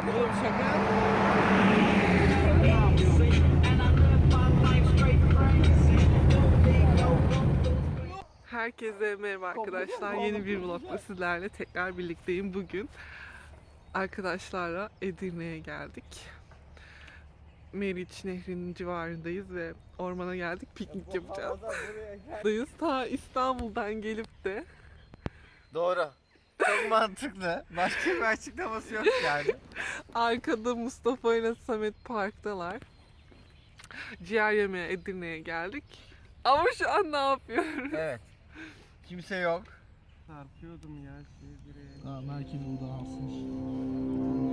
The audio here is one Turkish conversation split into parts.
Oğlum şaka. Herkese merhaba arkadaşlar. Yeni bir vlogla sizlerle tekrar birlikteyim bugün. Arkadaşlarla Edirne'ye geldik. Meriç Nehri'nin civarındayız ve ormana geldik. Piknik yapacağız. Dayız ta İstanbul'dan gelip de Doğru. Çok mantıklı. Başka bir açıklaması yok yani. arkada Mustafa ile Samet Park'talar. Ciğer yemeye Edirne'ye geldik. Ama şu an ne yapıyoruz? Evet. Kimse yok. Çarpıyordum ya şeyleri. Aa Merkez burada alsın.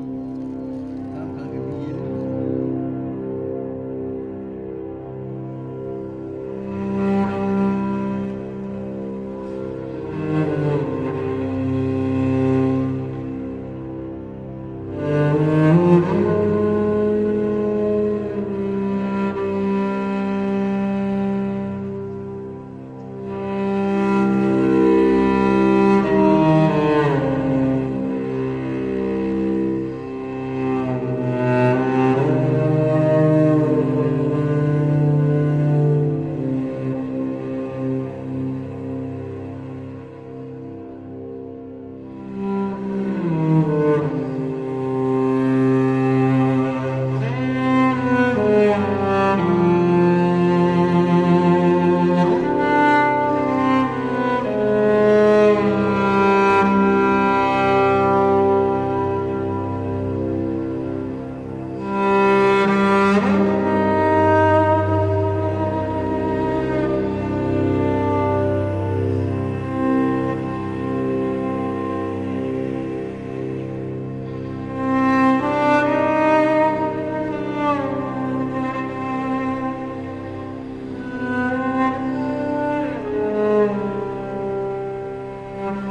Merhaba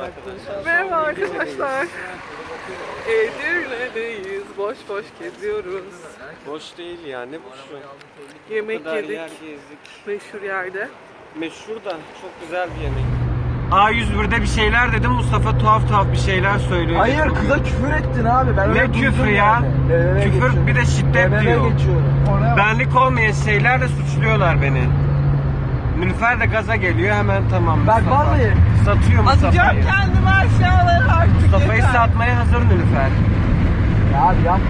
arkadaşlar. Merhaba arkadaşlar. Edirne'deyiz. Boş boş geziyoruz. Boş değil ya ne boşu. Yemek kadar yedik. yer gezdik. Meşhur yerde. Meşhur da çok güzel bir yemek. A101'de bir şeyler dedim Mustafa tuhaf tuhaf bir şeyler söylüyor. Hayır kıza küfür ettin abi. Ben Ne küfrü ya? yani. Küfür geçiyorum. bir de şiddet BBB diyor. geçiyorum. Oraya. Benlik olmayan şeylerle suçluyorlar beni. Nilüfer de gaza geliyor hemen tamam Bak Mustafa. vallahi. Satıyor Mustafa'yı. kendimi aşağılara artık. Mustafa'yı satmaya hazır Nilüfer. Ya abi yapma